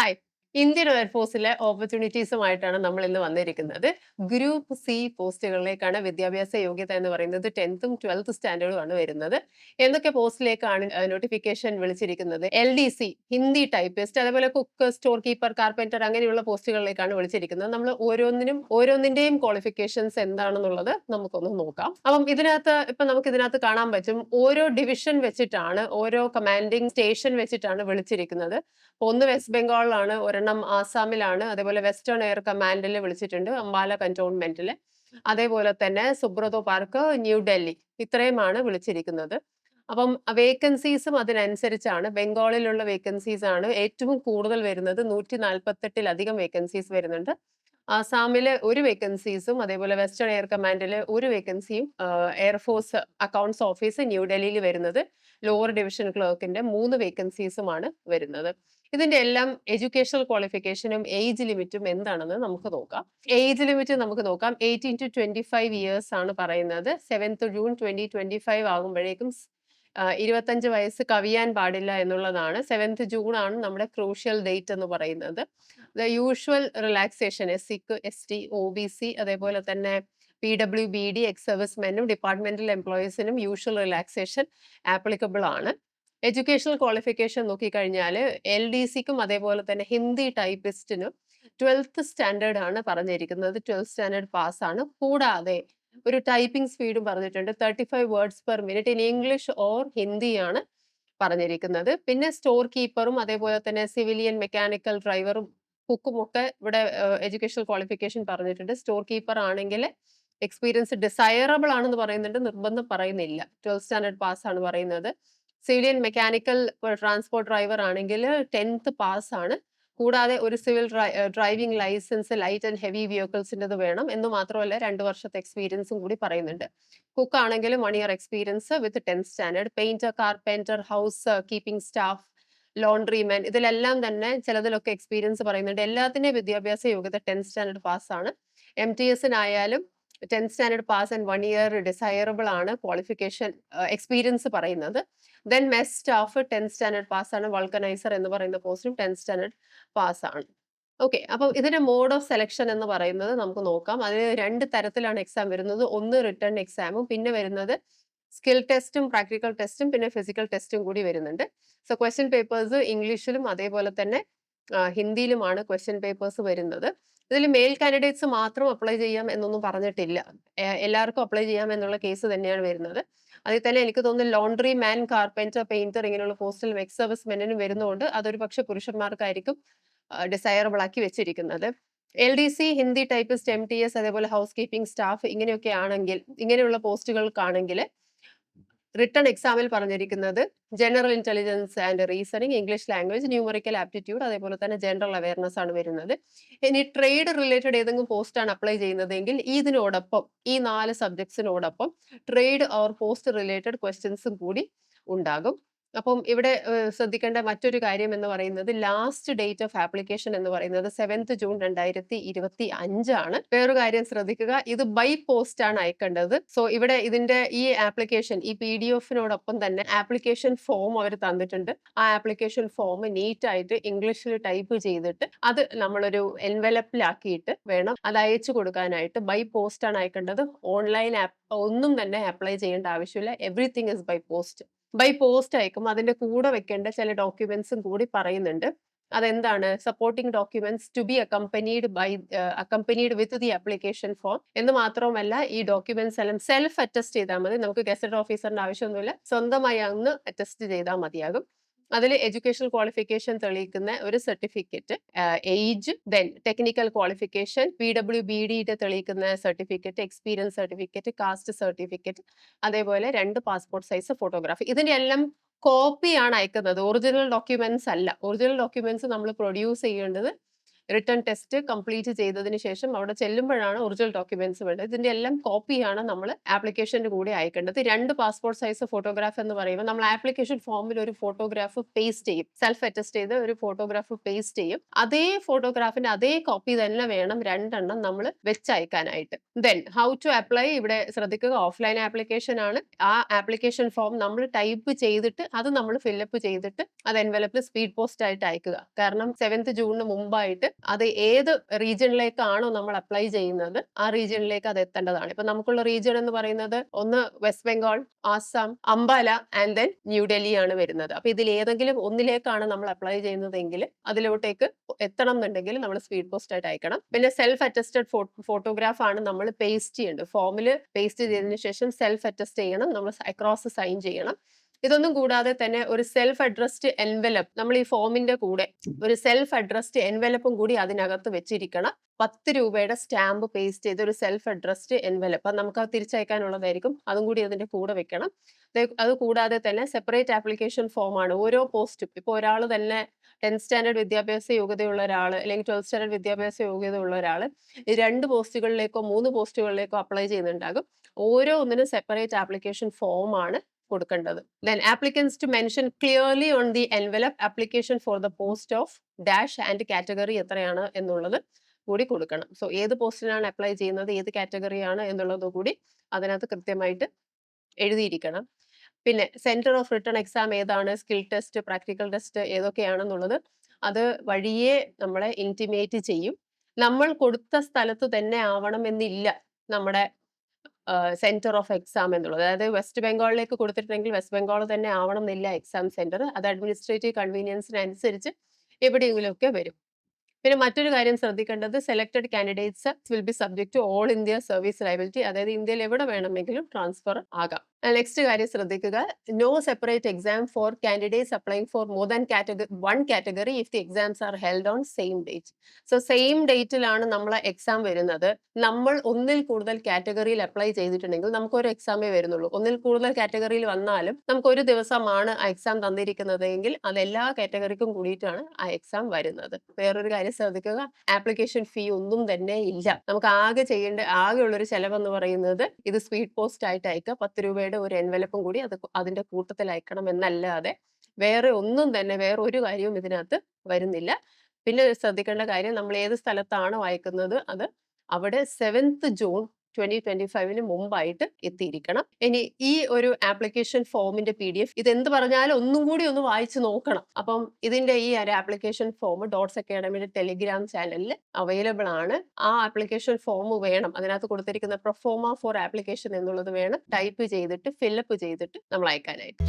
Hi. Indian എയർഫോഴ്സിലെ ഓപ്പർച്യൂണിറ്റീസുമായിട്ടാണ് നമ്മൾ ഇന്ന് വന്നിരിക്കുന്നത്. ഗ്രൂപ്പ് സി പോസ്റ്റുകളിലേക്കാണ് വിദ്യാഭ്യാസ യോഗ്യത എന്ന് പറയുന്നത് ടെൻത്തും ട്വൽത്ത് സ്റ്റാൻഡേർഡുമാണ് വരുന്നത്. എന്തൊക്കെ പോസ്റ്റിലേക്കാണ് നോട്ടിഫിക്കേഷൻ വിളിച്ചിരിക്കുന്നത്? L D C Hindi typist അതേപോലെ കുക്ക് സ്റ്റോർ കീപ്പർ കാർപ്പന്റർ അങ്ങനെയുള്ള പോസ്റ്റുകളിലേക്കാണ് വിളിച്ചിരിക്കുന്നത്. നമ്മൾ ഓരോന്നിനും ഓരോന്നിന്റെയും ക്വാളിഫിക്കേഷൻസ് എന്താണെന്നുള്ളത് നമുക്കൊന്ന് നോക്കാം. അപ്പം ഇതിനകത്ത് ഇപ്പൊ നമുക്ക് ഇതിനകത്ത് കാണാൻ പറ്റും. ഓരോ ഡിവിഷൻ വെച്ചിട്ടാണ് ഓരോ കമാൻഡിങ് സ്റ്റേഷൻ വെച്ചിട്ടാണ് വിളിച്ചിരിക്കുന്നത്. ഒന്ന് വെസ്റ്റ് ബംഗാളിലാണ് ഒരെണ്ണം ആസാമിലാണ്. അതേപോലെ വെസ്റ്റേൺ എയർ കമാൻഡിൽ വിളിച്ചിട്ടുണ്ട് അംബാല കന്റോൺമെന്റിൽ അതേപോലെ തന്നെ സുബ്രതോ പാർക്ക് ന്യൂഡൽഹി ഇത്രയുമാണ് വിളിച്ചിരിക്കുന്നത്. അപ്പം വേക്കൻസീസും അതിനനുസരിച്ചാണ്. ബംഗാളിലുള്ള വേക്കൻസീസ് ആണ് ഏറ്റവും കൂടുതൽ വരുന്നത്. നൂറ്റി നാൽപ്പത്തെട്ടിലധികം വേക്കൻസീസ് വരുന്നുണ്ട്. ആസാമിൽ ഒരു വേക്കൻസീസും അതേപോലെ വെസ്റ്റേൺ എയർ കമാൻഡിൽ ഒരു വേക്കൻസിയും എയർഫോഴ്സ് അക്കൗണ്ട്സ് ഓഫീസ് ന്യൂഡൽഹിയിൽ വരുന്നത് ലോവർ ഡിവിഷൻ ക്ലർക്കിന്റെ മൂന്ന് വേക്കൻസീസുമാണ് വരുന്നത്. ഇതിന്റെ എല്ലാം എഡ്യൂക്കേഷണൽ ക്വാളിഫിക്കേഷനും ഏജ് ലിമിറ്റും എന്താണെന്ന് നമുക്ക് നോക്കാം. ഏജ് ലിമിറ്റ് നമുക്ക് നോക്കാം. Eighteen to twenty five years ആണ് പറയുന്നത്. Seventh June twenty twenty five ആകുമ്പോഴേക്കും ഇരുപത്തഞ്ച് വയസ്സ് കവിയാൻ പാടില്ല എന്നുള്ളതാണ്. സെവൻത്ത് ജൂൺ ആണ് നമ്മുടെ ക്രൂഷ്യൽ ഡേറ്റ് എന്ന് പറയുന്നത്. ദ യൂഷ്വൽ റിലാക്സേഷൻ എസ് സിക്ക് S T O B C അതേപോലെ തന്നെ P W B D ex സർവീസ്മെനും departmental എംപ്ലോയീസിനും യൂഷ്വൽ റിലാക്സേഷൻ ആപ്ലിക്കബിൾ ആണ്. എഡ്യൂക്കേഷണൽ ക്വാളിഫിക്കേഷൻ നോക്കിക്കഴിഞ്ഞാൽ എൽ ഡി സിക്കും അതേപോലെ തന്നെ ഹിന്ദി ടൈപ്പിസ്റ്റിനും ട്വൽത്ത് സ്റ്റാൻഡേർഡ് ആണ് പറഞ്ഞിരിക്കുന്നത്. ട്വൽത്ത് സ്റ്റാൻഡേർഡ് പാസ് ആണ്. കൂടാതെ ഒരു ടൈപ്പിംഗ് സ്പീഡും പറഞ്ഞിട്ടുണ്ട്. Thirty five words per minute in English or ഹിന്ദിയാണ് പറഞ്ഞിരിക്കുന്നത്. പിന്നെ സ്റ്റോർ കീപ്പറും അതേപോലെ തന്നെ സിവിലിയൻ മെക്കാനിക്കൽ ഡ്രൈവറും കുക്കും ഒക്കെ ഇവിടെ എഡ്യൂക്കേഷണൽ ക്വാളിഫിക്കേഷൻ പറഞ്ഞിട്ടുണ്ട്. സ്റ്റോർ കീപ്പർ ആണെങ്കിൽ എക്സ്പീരിയൻസ് ഡിസൈറബിൾ ആണെന്ന് പറയുന്നുണ്ട് നിർബന്ധം പറയുന്നില്ല. ട്വൽത്ത് സ്റ്റാൻഡേർഡ് പാസ് ആണ് പറയുന്നത് സിവിലിയൻ മെക്കാനിക്കൽ ട്രാൻസ്പോർട്ട് ഡ്രൈവർ ആണെങ്കിൽ ടെൻത്ത് പാസ് ആണ് കൂടാതെ ഒരു civil driving licence light and heavy വെഹിക്കിൾസിന്റെത് വേണം എന്ന് മാത്രമല്ല രണ്ട് വർഷത്തെ എക്സ്പീരിയൻസും കൂടി പറയുന്നുണ്ട്. കുക്ക് ആണെങ്കിലും one year experience with tenth standard. Painter carpenter house keeping staff laundry man ഇതിലെല്ലാം തന്നെ ചിലതിലൊക്കെ എക്സ്പീരിയൻസ് പറയുന്നുണ്ട്. എല്ലാത്തിന്റെയും വിദ്യാഭ്യാസ യോഗ്യത ടെൻത്ത് സ്റ്റാൻഡേർഡ് പാസ് ആണ്. M T എസിനായാലും tenth standard pass and one year desirable ആണ് ക്വാളിഫിക്കേഷൻ എക്സ്പീരിയൻസ് പറയുന്നത്. Then mess staff tenth standard pass ആണ്. വൾക്കനൈസർ എന്ന് പറയുന്ന പോസ്റ്റും ടെൻത്ത് സ്റ്റാൻഡേർഡ് പാസ് ആണ്. ഓക്കെ അപ്പം ഇതിന്റെ മോഡ് ഓഫ് സെലക്ഷൻ എന്ന് പറയുന്നത് നമുക്ക് നോക്കാം. അതിന് രണ്ട് തരത്തിലാണ് എക്സാം വരുന്നത്. ഒന്ന് റിട്ടേൺ എക്സാമും പിന്നെ വരുന്നത് സ്കിൽ ടെസ്റ്റും പ്രാക്ടിക്കൽ ടെസ്റ്റും പിന്നെ ഫിസിക്കൽ ടെസ്റ്റും കൂടി വരുന്നുണ്ട്. സോ ക്വസ്റ്റ്യൻ പേപ്പേഴ്സ് ഇംഗ്ലീഷിലും അതേപോലെ തന്നെ ഹിന്ദിയിലുമാണ് ക്വസ്റ്റ്യൻ പേപ്പേഴ്സ് വരുന്നത്. ഇതിൽ മെയിൽ കാൻഡിഡേറ്റ്സ് മാത്രം അപ്ലൈ ചെയ്യാം എന്നൊന്നും പറഞ്ഞിട്ടില്ല. എല്ലാവർക്കും അപ്ലൈ ചെയ്യാം എന്നുള്ള കേസ് തന്നെയാണ് വരുന്നത്. അതിൽ തന്നെ എനിക്ക് തോന്നുന്നു ലോണ്ട്രി മാൻ കാർപ്പന്റർ പെയിന്റർ ഇങ്ങനെയുള്ള പോസ്റ്റൽ സർവീസ് മെനും വരുന്നതുകൊണ്ട് അതൊരു പക്ഷെ പുരുഷന്മാർക്കായിരിക്കും ഡിസൈറബിൾ ആക്കി വെച്ചിരിക്കുന്നത്. L D C Hindi typist M T S അതേപോലെ ഹൗസ് കീപ്പിംഗ് സ്റ്റാഫ് ഇങ്ങനെയൊക്കെ ആണെങ്കിൽ ഇങ്ങനെയുള്ള പോസ്റ്റുകൾക്കാണെങ്കിൽ റിട്ടേൺ എക്സാമിൽ പറഞ്ഞിരിക്കുന്നത് general intelligence and reasoning English language numerical aptitude അതേപോലെ തന്നെ ജനറൽ അവയർനെസ് ആണ് വരുന്നത്. ഇനി ട്രേഡ് റിലേറ്റഡ് ഏതെങ്കിലും പോസ്റ്റ് ആണ് അപ്ലൈ ചെയ്യുന്നതെങ്കിൽ ഇതിനോടൊപ്പം ഈ നാല് സബ്ജക്ട്സിനോടൊപ്പം ട്രേഡ് ഓർ പോസ്റ്റ് റിലേറ്റഡ് ക്വസ്റ്റ്യൻസും കൂടി ഉണ്ടാകും. അപ്പം ഇവിടെ ശ്രദ്ധിക്കേണ്ട മറ്റൊരു കാര്യം എന്ന് പറയുന്നത് ലാസ്റ്റ് ഡേറ്റ് ഓഫ് ആപ്ലിക്കേഷൻ എന്ന് പറയുന്നത് സെവൻത്ത് ജൂൺ രണ്ടായിരത്തി ഇരുപത്തി അഞ്ചാണ് വേറൊരു കാര്യം ശ്രദ്ധിക്കുക ഇത് ബൈ പോസ്റ്റ് ആണ് അയക്കേണ്ടത്. സോ ഇവിടെ ഇതിന്റെ ഈ ആപ്ലിക്കേഷൻ ഈ പി ഡി എഫിനോടൊപ്പം തന്നെ ആപ്ലിക്കേഷൻ ഫോം അവർ തന്നിട്ടുണ്ട്. ആ ആപ്ലിക്കേഷൻ ഫോം നീറ്റ് ആയിട്ട് ഇംഗ്ലീഷിൽ ടൈപ്പ് ചെയ്തിട്ട് അത് നമ്മളൊരു എൻവലപ്പിലാക്കിയിട്ട് വേണം അത് അയച്ചു കൊടുക്കാനായിട്ട്. ബൈ പോസ്റ്റ് ആണ് അയക്കേണ്ടത്. ഓൺലൈൻ ആപ്പ് ഒന്നും തന്നെ അപ്ലൈ ചെയ്യേണ്ട ആവശ്യമില്ല. Everything is by post by post അയക്കും. അതിന്റെ കൂടെ വെക്കേണ്ട ചില ഡോക്യുമെന്റ്സും കൂടി പറയുന്നുണ്ട്. അതെന്താണ്? Supporting documents to be accompanied by accompanied with the application form എന്ന് മാത്രവുമല്ല ഈ ഡോക്യുമെന്റ്സ് എല്ലാം സെൽഫ് അറ്റസ്റ്റ് ചെയ്താൽ മതി. നമുക്ക് ഗസറ്റ് ഓഫീസറിന്റെ ആവശ്യമൊന്നുമില്ല. സ്വന്തമായി അന്ന് അറ്റസ്റ്റ് ചെയ്താൽ മതിയാകും. അതിൽ എഡ്യൂക്കേഷണൽ ക്വാളിഫിക്കേഷൻ തെളിയിക്കുന്ന ഒരു certificate age then technical qualification P W B ഡിയുടെ തെളിയിക്കുന്ന certificate experience certificate caste certificate അതേപോലെ രണ്ട് പാസ്പോർട്ട് സൈസ് ഫോട്ടോഗ്രാഫി. ഇതിന്റെ എല്ലാം കോപ്പിയാണ് അയക്കുന്നത്. ഒറിജിനൽ ഡോക്യുമെന്റ്സ് അല്ല. ഒറിജിനൽ ഡോക്യുമെന്റ്സ് നമ്മൾ പ്രൊഡ്യൂസ് ചെയ്യേണ്ടത് റിട്ടേൺ ടെസ്റ്റ് കംപ്ലീറ്റ് ചെയ്തതിന് ശേഷം അവിടെ ചെല്ലുമ്പോഴാണ് ഒറിജിനൽ ഡോക്യുമെന്റ്സ് വേണ്ടത്. ഇതിന്റെ എല്ലാം കോപ്പിയാണ് നമ്മൾ ആപ്ലിക്കേഷന്റെ കൂടെ അയക്കേണ്ടത്. രണ്ട് പാസ്പോർട്ട് സൈസ് ഫോട്ടോഗ്രാഫ് എന്ന് പറയുമ്പോൾ നമ്മൾ ആപ്ലിക്കേഷൻ ഫോമിൽ ഒരു ഫോട്ടോഗ്രാഫ് പേസ്റ്റ് ചെയ്യും. സെൽഫ് അറ്റസ്റ്റ് ചെയ്ത് ഒരു ഫോട്ടോഗ്രാഫ് പേസ്റ്റ് ചെയ്യും. അതേ ഫോട്ടോഗ്രാഫിന്റെ അതേ കോപ്പി തന്നെ വേണം രണ്ടെണ്ണം നമ്മൾ വെച്ചയക്കാനായിട്ട്. ദെൻ ഹൗ ടു അപ്ലൈ ഇവിടെ ശ്രദ്ധിക്കുക. ഓഫ്ലൈൻ ആപ്ലിക്കേഷൻ ആണ്. ആ ആപ്ലിക്കേഷൻ ഫോം നമ്മൾ ടൈപ്പ് ചെയ്തിട്ട് അത് നമ്മൾ ഫില്ലപ്പ് ചെയ്തിട്ട് അത് എൻവലപ്പിൽ സ്പീഡ് പോസ്റ്റ് ആയിട്ട് അയക്കുക. കാരണം സെവൻത് ജൂണിന് മുമ്പായിട്ട് അത് ഏത് റീജിയനിലേക്കാണോ നമ്മൾ അപ്ലൈ ചെയ്യുന്നത് ആ റീജിയനിലേക്ക് അത് എത്തേണ്ടതാണ്. ഇപ്പൊ നമുക്കുള്ള റീജിയൻ എന്ന് പറയുന്നത് ഒന്ന് വെസ്റ്റ് ബംഗാൾ ആസാം അംബാല ആൻഡ് ദെൻ ന്യൂഡൽഹി ആണ് വരുന്നത്. അപ്പൊ ഇതിൽ ഏതെങ്കിലും ഒന്നിലേക്കാണ് നമ്മൾ അപ്ലൈ ചെയ്യുന്നതെങ്കിൽ അതിലോട്ടേക്ക് എത്തണം എന്നുണ്ടെങ്കിൽ നമ്മൾ സ്പീഡ് പോസ്റ്റ് ആയിട്ട് അയക്കണം. പിന്നെ സെൽഫ് അറ്റസ്റ്റഡ് ഫോട്ടോഗ്രാഫ് ആണ് നമ്മൾ പേസ്റ്റ് ചെയ്യേണ്ടത്. ഫോമിൽ പേസ്റ്റ് ചെയ്തതിനു ശേഷം സെൽഫ് അറ്റസ്റ്റ് ചെയ്യണം. നമ്മൾ അക്രോസ് സൈൻ ചെയ്യണം. ഇതൊന്നും കൂടാതെ തന്നെ ഒരു സെൽഫ് അഡ്രസ്ഡ് എൻവലപ്പ് നമ്മൾ ഈ ഫോമിന്റെ കൂടെ ഒരു സെൽഫ് അഡ്രസ്ഡ് എൻവലപ്പും കൂടി അതിനകത്ത് വെച്ചിരിക്കണം. പത്ത് രൂപയുടെ സ്റ്റാമ്പ് പേസ്റ്റ് ചെയ്ത് ഒരു സെൽഫ് അഡ്രസ്ഡ് എൻവലപ്പ് അത് നമുക്ക് അത് തിരിച്ചയക്കാനുള്ളതായിരിക്കും. അതും കൂടി അതിന്റെ കൂടെ വെക്കണം. അത് കൂടാതെ തന്നെ സെപ്പറേറ്റ് ആപ്ലിക്കേഷൻ ഫോമാണ് ഓരോ പോസ്റ്റും ഇപ്പോൾ ഒരാൾ തന്നെ ടെൻത്ത് സ്റ്റാൻഡേർഡ് വിദ്യാഭ്യാസ യോഗ്യതയുള്ള ഒരാൾ അല്ലെങ്കിൽ ട്വൽത്ത് സ്റ്റാൻഡേർഡ് വിദ്യാഭ്യാസ യോഗ്യതയുള്ള ഒരാൾ ഈ രണ്ട് പോസ്റ്റുകളിലേക്കോ മൂന്ന് പോസ്റ്റുകളിലേക്കോ അപ്ലൈ ചെയ്യുന്നുണ്ടാകും. ഓരോ ഒന്നിനും സെപ്പറേറ്റ് ആപ്ലിക്കേഷൻ ഫോമാണ് കൊടുക്കേണ്ടത്. Then applicants to mention clearly on the envelope application for the post of dash and category എത്രയാണ് എന്നുള്ളത് കൂടി കൊടുക്കണം. സോ ഏത് പോസ്റ്റിനാണ് അപ്ലൈ ചെയ്യുന്നത് ഏത് കാറ്റഗറിയാണ് എന്നുള്ളത് കൂടി അതിനകത്ത് കൃത്യമായിട്ട് എഴുതിയിരിക്കണം. പിന്നെ സെന്റർ ഓഫ് റിട്ടേൺ എക്സാം ഏതാണ് സ്കിൽ ടെസ്റ്റ് പ്രാക്ടിക്കൽ ടെസ്റ്റ് ഏതൊക്കെയാണെന്നുള്ളത് അത് വഴിയെ നമ്മളെ ഇന്റിമേറ്റ് ചെയ്യും. നമ്മൾ കൊടുത്ത സ്ഥലത്ത് തന്നെ ആവണമെന്നില്ല നമ്മുടെ സെന്റർ ഓഫ് എക്സാം എന്നുള്ളത്. അതായത് വെസ്റ്റ് ബംഗാളിലേക്ക് കൊടുത്തിട്ടുണ്ടെങ്കിൽ വെസ്റ്റ് ബംഗാൾ തന്നെ ആവണം എന്നില്ല എക്സാം സെന്റർ അത് അഡ്മിനിസ്ട്രേറ്റീവ് കൺവീനിയൻസിനനുസരിച്ച് എവിടെയെങ്കിലുമൊക്കെ വരും. പിന്നെ മറ്റൊരു കാര്യം ശ്രദ്ധിക്കേണ്ടത് selected candidates will be subject to all India service liability അതായത് ഇന്ത്യയിൽ എവിടെ വേണമെങ്കിലും ട്രാൻസ്ഫർ ആകാം. നെക്സ്റ്റ് കാര്യം ശ്രദ്ധിക്കുക. No separate exam for candidates applying for more than category one category if the exams are held on same date so same ഡേറ്റിലാണ് നമ്മളെ exam വരുന്നത്. നമ്മൾ ഒന്നിൽ കൂടുതൽ കാറ്റഗറിയിൽ അപ്ലൈ ചെയ്തിട്ടുണ്ടെങ്കിൽ നമുക്ക് ഒരു എക്സാമേ വരുന്നുള്ളൂ. ഒന്നിൽ കൂടുതൽ കാറ്റഗറിയിൽ വന്നാലും നമുക്ക് ഒരു ദിവസമാണ് ആ എക്സാം തന്നിരിക്കുന്നത് എങ്കിൽ അത് എല്ലാ കാറ്റഗറിക്കും കൂടിയിട്ടാണ് ആ എക്സാം വരുന്നത്. വേറൊരു കാര്യം ശ്രദ്ധിക്കുക. ആപ്ലിക്കേഷൻ ഫീ ഒന്നും തന്നെ ഇല്ല. നമുക്ക് ആകെ ചെയ്യേണ്ട ആകെ ഉള്ളൊരു ചെലവെന്ന് പറയുന്നത് ഇത് സ്പീഡ് പോസ്റ്റ് ആയിട്ട് അയക്കുക. പത്ത് രൂപയുടെ ഒരു എൻവലപ്പും കൂടി അത് അതിന്റെ കൂട്ടത്തിൽ അയക്കണം എന്നല്ലാതെ വേറെ ഒന്നും തന്നെ വേറെ ഒരു കാര്യവും ഇതിനകത്ത് വരുന്നില്ല. പിന്നെ ശ്രദ്ധിക്കേണ്ട കാര്യം നമ്മൾ ഏത് സ്ഥലത്താണോ അയക്കുന്നത് അത് അവിടെ സെവൻത്ത് ജൂൺ ട്വന്റി ട്വന്റി ഫൈവിന് മുമ്പായിട്ട് എത്തിയിരിക്കണം. ഇനി ഈ ഒരു ആപ്ലിക്കേഷൻ ഫോമിന്റെ പി ഡി എഫ് ഇത് എന്ത് പറഞ്ഞാലും ഒന്നും കൂടി ഒന്ന് വായിച്ചു നോക്കണം. അപ്പം ഇതിന്റെ ഈ ഒരു ആപ്ലിക്കേഷൻ ഫോം ഡോട്ട്സ് അക്കാഡമിയുടെ ടെലിഗ്രാം ചാനലിൽ അവൈലബിൾ ആണ്. ആ ആപ്ലിക്കേഷൻ ഫോം വേണം. അതിനകത്ത് കൊടുത്തിരിക്കുന്ന പ്രൊഫോമ ഫോർ ആപ്ലിക്കേഷൻ എന്നുള്ളത് വേണം. ടൈപ്പ് ചെയ്തിട്ട് ഫില്ലപ്പ് ചെയ്തിട്ട് നമ്മൾ അയക്കാനായിട്ട്